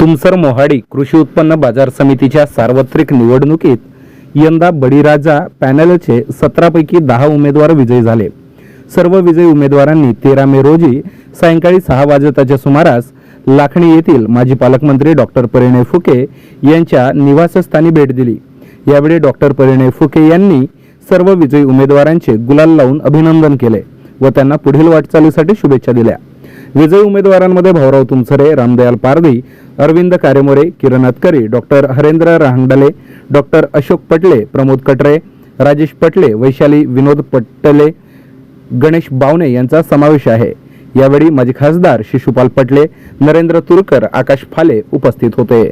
तुमसर मोहाडी कृषी उत्पन्न बाजार समितीच्या सार्वत्रिक निवडणुकीत यंदा बळीराजा पॅनलचे सतरापैकी दहा उमेदवार विजयी झाले. सर्व विजयी उमेदवारांनी तेरा मे रोजी सायंकाळी सहा वाजताच्या सुमारास लाखणी येथील माजी पालकमंत्री डॉक्टर परिणय फुके यांच्या निवासस्थानी भेट दिली. यावेळी डॉक्टर परिणय फुके यांनी सर्व विजयी उमेदवारांचे गुलाल लावून अभिनंदन केले व त्यांना पुढील वाटचालीसाठी शुभेच्छा दिल्या. विजयी उमेदवारांमध्ये भाऊराव तुमसरे रामदयाल पारधी अरविंद कारेमोरे किरण अतकरी डॉक्टर हरेंद्र राहंगडले डॉक्टर अशोक पटले प्रमोद कटरे राजेश पटले वैशाली विनोद पटले गणेश बावणे यांचा समावेश आहे. यावेळी माजी खासदार शिशुपाल पटले नरेंद्र तुरकर आकाश फाले उपस्थित होते.